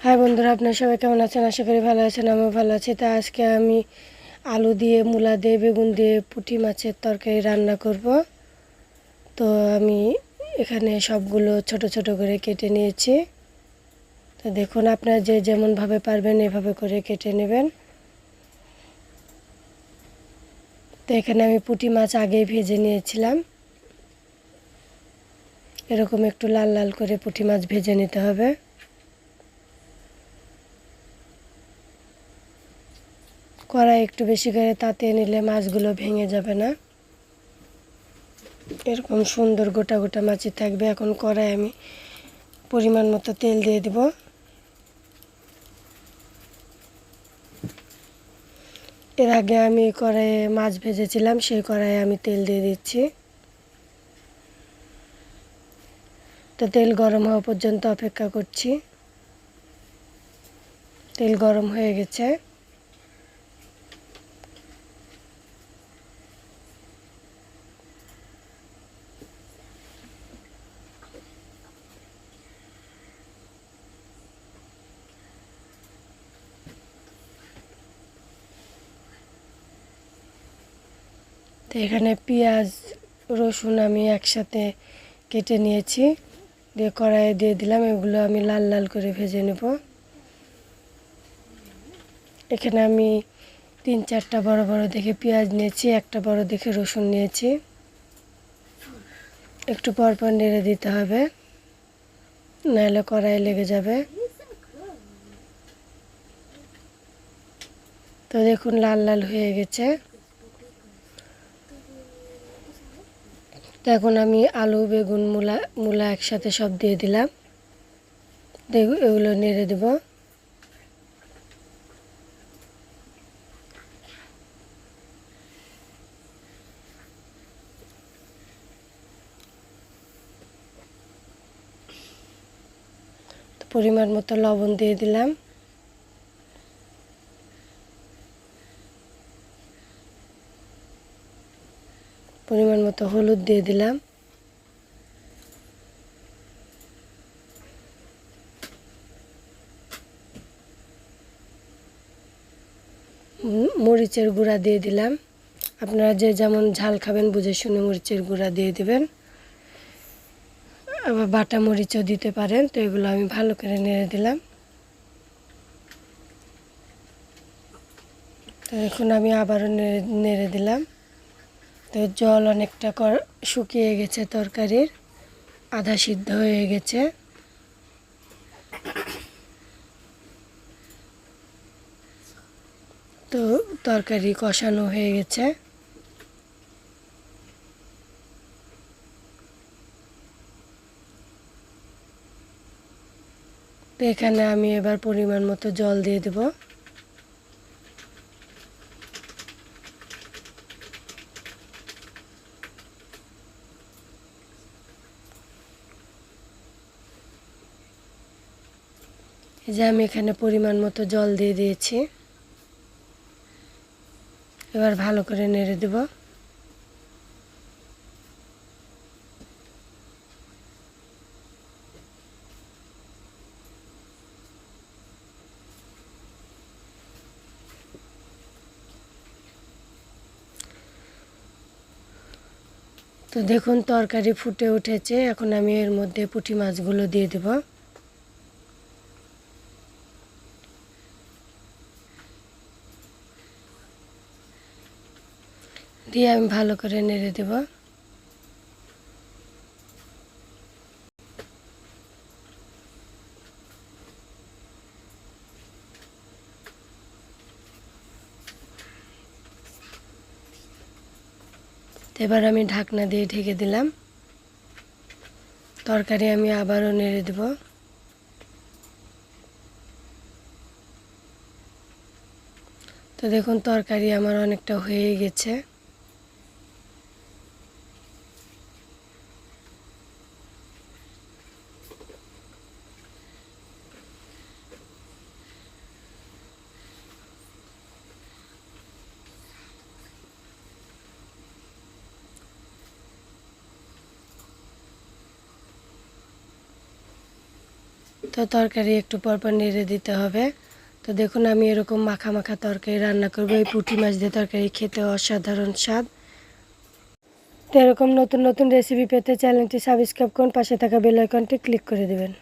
হ্যাঁ বন্ধুরা, আপনার সবাই কেমন আছেন? আশা করি ভালো আছেন, আমিও ভালো আছি। তা আজকে আমি আলু দিয়ে, মূলা দিয়ে, বেগুন দিয়ে, পুঁটি মাছের তরকারি রান্না করব। তো আমি এখানে সবগুলো ছোট ছোট করে কেটে নিয়েছি। তো দেখুন, আপনারা যে যেমনভাবে পারবেন এভাবে করে কেটে নেবেন। তো এখানে আমি পুঁটি মাছ আগেই ভেজে নিয়েছিলাম। এরকম একটু লাল লাল করে পুঁটি মাছ ভেজে নিতে হবে। কড়াই একটু বেশি করে তাতে নিলে মাছগুলো ভেঙে যাবে না। এরকম সুন্দর গোটা গোটা মাছই থাকবে। এখন কড়াই আমি পরিমাণ মতো তেল দিয়ে দেব। এর আগে আমি কড়াইয়ে মাছ ভেজেছিলাম, সেই কড়াইয়ে আমি তেল দিয়ে দিচ্ছি। তো তেল গরম হওয়া পর্যন্ত অপেক্ষা করছি। তেল গরম হয়ে গেছে। তো এখানে পেঁয়াজ, রসুন আমি একসাথে কেটে নিয়েছি। দিয়ে কড়াইয়ে দিয়ে দিলাম, এগুলো আমি লাল লাল করে ভেজে নেব। এখানে আমি তিন চারটা বড় বড় দেখে পেঁয়াজ নিয়েছি, একটা বড় দেখে রসুন নিয়েছি। একটু পর পর নেড়ে দিতে হবে, নাহলে কড়াই লেগে যাবে। তো দেখুন লাল লাল হয়ে গেছে। তো এখন আমি আলু, বেগুন, মূলা মূলা একসাথে সব দিয়ে দিলাম। দেখু, এগুলো নেড়ে দেব। পরিমাণ মতো লবণ দিয়ে দিলাম। পরিমাণ মতো হলুদ দিয়ে দিলাম। মরিচের গুঁড়া দিয়ে দিলাম। আপনারা যে যেমন ঝাল খাবেন, বুঝে শুনে মরিচের গুঁড়া দিয়ে দিবেন। আবার বাটা মরিচও দিতে পারেন, তো এগুলো আমি ভালো করে নেড়ে দিলাম। তো এখন আমি আবারও নেড়ে নেড়ে দিলাম। তো জল অনেকটা শুকিয়ে গেছে, তরকারির। আধা সিদ্ধ হয়ে গেছে। তো তরকারি কষানো হয়ে গেছে। তো এখানে আমি এবার পরিমাণ মতো জল দিয়ে দেবো। যে আমি এখানে পরিমাণ মতো জল দিয়ে দিয়েছি। এবার ভালো করে নেড়ে দেব। তো দেখুন, তরকারি ফুটে উঠেছে। এখন আমি এর মধ্যে পুঁটি মাছগুলো দিয়ে দেবো। দিয়ে আমি ভালো করে নেড়ে দেব। এবার আমি ঢাকনা দিয়ে ঢেকে দিলাম। তরকারি আমি আবারও নেড়ে দেব। তো দেখুন, তরকারি আমার অনেকটা হয়ে গেছে। তো তরকারি একটু পরপর নেড়ে দিতে হবে। তো দেখুন, আমি এরকম মাখা মাখা তরকারি রান্না করব। এই পুঁটি মাছ দিয়ে তরকারি খেতে অসাধারণ স্বাদ। তো এরকম নতুন নতুন রেসিপি পেতে চ্যানেলটি সাবস্ক্রাইব করুন, পাশে থাকা বেল আইকনটি ক্লিক করে দেবেন।